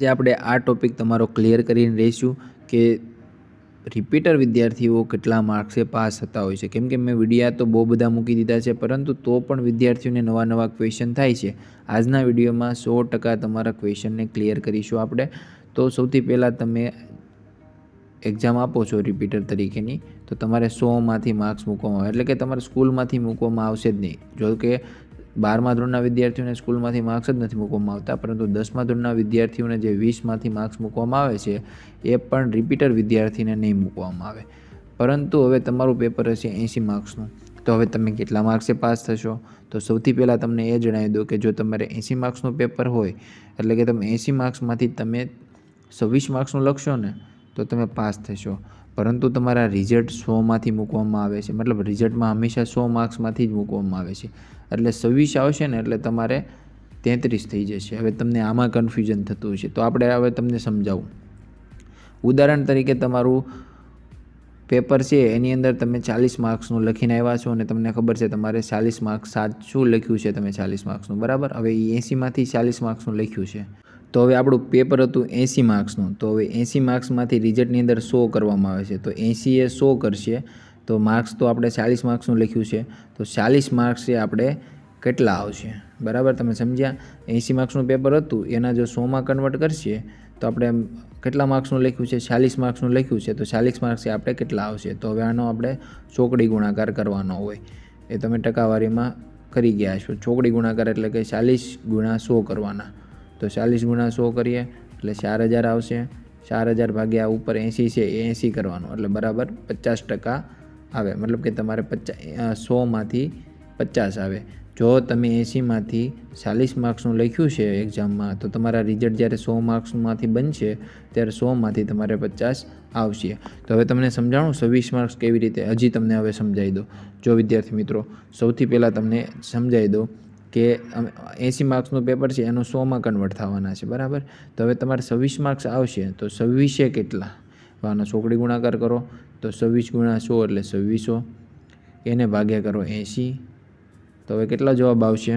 જે આપણે આ ટોપિક તમારો ક્લિયર કરીને રહીશું કે રિપીટર વિદ્યાર્થીઓ કેટલા માર્ક્સે પાસ થતા હોય છે. કેમ કે મેં વિડીયા તો બહુ બધા મૂકી દીધા છે, પરંતુ તો પણ વિદ્યાર્થીઓને નવા નવા ક્વેશ્ચન થાય છે. આજના વિડીયોમાં સો ટકા તમારા ક્વેશ્ચનને ક્લિયર કરીશું આપણે. તો સૌથી પહેલાં તમે એક્ઝામ આપો છો રિપીટર તરીકેની, તો તમારે સોમાંથી માર્ક્સ મૂકવામાં આવે. એટલે કે તમારે સ્કૂલમાંથી મૂકવામાં આવશે જ નહીં. જો કે બારમા ધોરણના વિદ્યાર્થીઓને સ્કૂલમાંથી માર્ક્સ જ નથી મૂકવામાં આવતા, પરંતુ દસમા ધોરણના વિદ્યાર્થીઓને જે વીસમાંથી માર્ક્સ મૂકવામાં આવે છે, એ પણ રિપીટર વિદ્યાર્થીને નહીં મૂકવામાં આવે. પરંતુ હવે તમારું પેપર હશે એંસી માર્ક્સનું. તો હવે તમે કેટલા માર્ક્સે પાસ થશો? તો સૌથી પહેલાં તમને એ જણાવી દો કે જો તમારે એંસી માર્ક્સનું પેપર હોય, એટલે કે તમે એંસી માર્ક્સમાંથી તમે છવ્વીસ માર્ક્સનું લખશો ને, તો તમે પાસ થશો. પરંતુ તમારા રિઝલ્ટ સોમાંથી મૂકવામાં આવે છે. મતલબ રિઝલ્ટમાં હંમેશા સો માર્ક્સમાંથી જ મૂકવામાં આવે છે. એટલે સવીસ આવશે ને એટલે તમારે તેત્રીસ થઈ જશે. હવે તમને આમાં કન્ફ્યુઝન થતું હશે. તો આપણે હવે તમને સમજાવું. ઉદાહરણ તરીકે તમારું પેપર છે, એની અંદર તમે ચાલીસ માર્ક્સનું લખીને આવ્યા છો અને તમને ખબર છે તમારે ચાલીસ માર્ક્સ સાચું લખ્યું છે, તમે ચાલીસ માર્ક્સનું. બરાબર? હવે એ એંસીમાંથી ચાલીસ માર્ક્સનું લખ્યું છે. તો હવે આપણું પેપર હતું એંસી માર્ક્સનું. તો હવે એંસી માર્ક્સમાંથી રિઝલ્ટની અંદર સો કરવામાં આવે છે. તો એંસી એ સો કરશે. તો માર્ક્સ તો આપણે ચાલીસ માર્ક્સનું લખ્યું છે. તો ચાલીસ માર્ક્સ એ આપણે કેટલા આવશે? બરાબર? તમે સમજ્યા? એંસી માર્ક્સનું પેપર હતું, એના જો સોમાં કન્વર્ટ કરશે, તો આપણે કેટલા માર્ક્સનું લખ્યું છે? ચાલીસ માર્ક્સનું લખ્યું છે. તો ચાલીસ માર્ક્સ આપણે કેટલા આવશે? તો હવે આનો આપણે ચોકડી ગુણાકાર કરવાનો હોય. એ તમે ટકાવારીમાં કરી ગયા છો. ચોકડી ગુણાકાર એટલે કે ચાલીસ ગુણા સો કરવાના. તો ચાલીસ ગુણા સો કરીએ, એટલે ચાર હજાર આવશે. ચાર હજાર ભાગ્યા ઉપર એંસી છે, એ એંસી કરવાનું. એટલે બરાબર પચાસ ટકા આવે. મતલબ કે તમારે પચાસ સોમાંથી પચાસ આવે. જો તમે એંસીમાંથી ચાલીસ માર્ક્સનું લખ્યું છે એક્ઝામમાં, તો તમારા રિઝલ્ટ જ્યારે સો માર્ક્સમાંથી બનશે, ત્યારે સોમાંથી તમારે પચાસ આવશે. તો હવે તમને સમજાણું છવ્વીસ માર્ક્સ કેવી રીતે? હજી તમને હવે સમજાવી દો. જો વિદ્યાર્થી મિત્રો, સૌથી પહેલાં તમને સમજાવી દો કે એંસી માર્ક્સનું પેપર છે, એનું સોમાં કન્વર્ટ થવાના છે, બરાબર? તો હવે તમારે છવ્વીસ માર્ક્સ આવશે, તો છવ્વીસે કેટલા? આનો ચોકડી ગુણાકાર કરો, તો છવ્વીસ ગુણા સો એટલે છવ્વીસો. એને ભાગ્યા કરો એંસી તો હવે કેટલા જવાબ આવશે?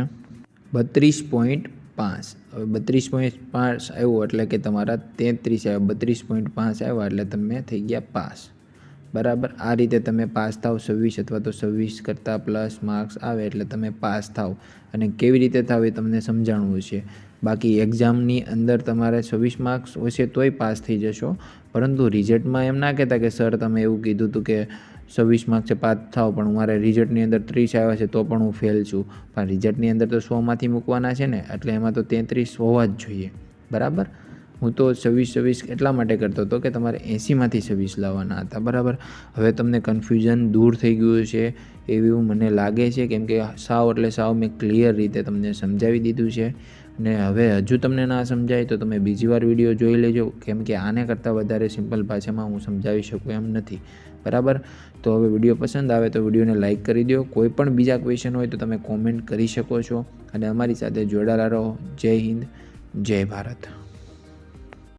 બત્રીસ પોઈન્ટ પાંચ. હવે બત્રીસ પોઈન્ટ પાંચ આવ્યો એટલે કે તમારા તેત્રીસ આવ્યા, બત્રીસ પોઈન્ટ પાંચ આવ્યા એટલે તમે થઈ ગયા પાસ. બરાબર? આ રીતે તમે પાસ થાવ છવ્વીસ અથવા તો છવ્વીસ કરતાં પ્લસ માર્ક્સ આવે એટલે તમે પાસ થાવ અને કેવી રીતે થાવ એ તમને સમજાણવું છે. બાકી એક્ઝામની અંદર તમારે છવ્વીસ માર્ક્સ હશે તોય પાસ થઈ જશો. પરંતુ રિઝલ્ટમાં એમ ના કહેતા કે, સર, તમે એવું કીધું હતું કે છવ્વીસ માર્ક્સે પાસ થાવ પણ મારે રિઝલ્ટની અંદર ત્રીસ આવ્યા છે, તો પણ હું ફેલ છું. પણ રિઝલ્ટની અંદર તો સોમાંથી મૂકવાના છે ને, એટલે એમાં તો તેત્રીસ હોવા જ જોઈએ. બરાબર? હું તો છવ્વીસ છવ્વીસ એટલા માટે કરતો હતો કે તમારે એંસીમાંથી છવ્વીસ લાવવાના હતા, બરાબર? હવે તમને કન્ફ્યુઝન દૂર થઈ ગયું છે એવું મને લાગે છે, કેમ કે સાવ એટલે સાવ મેં ક્લિયર રીતે તમને સમજાવી દીધું છે. ને હવે હજુ તમને ના સમજાય તો તમે બીજી વાર વીડિયો જોઈ લેજો, કેમ કે આને કરતાં વધારે સિમ્પલ ભાષામાં હું સમજાવી શકું એમ નથી, બરાબર? તો હવે વીડિયો પસંદ આવે તો વિડીયોને લાઇક કરી દો. કોઈ પણ બીજા ક્વેશ્ચન હોય તો તમે કોમેન્ટ કરી શકો છો. અને અમારી સાથે જોડાયેલા રહો. જય હિન્દ, જય ભારત.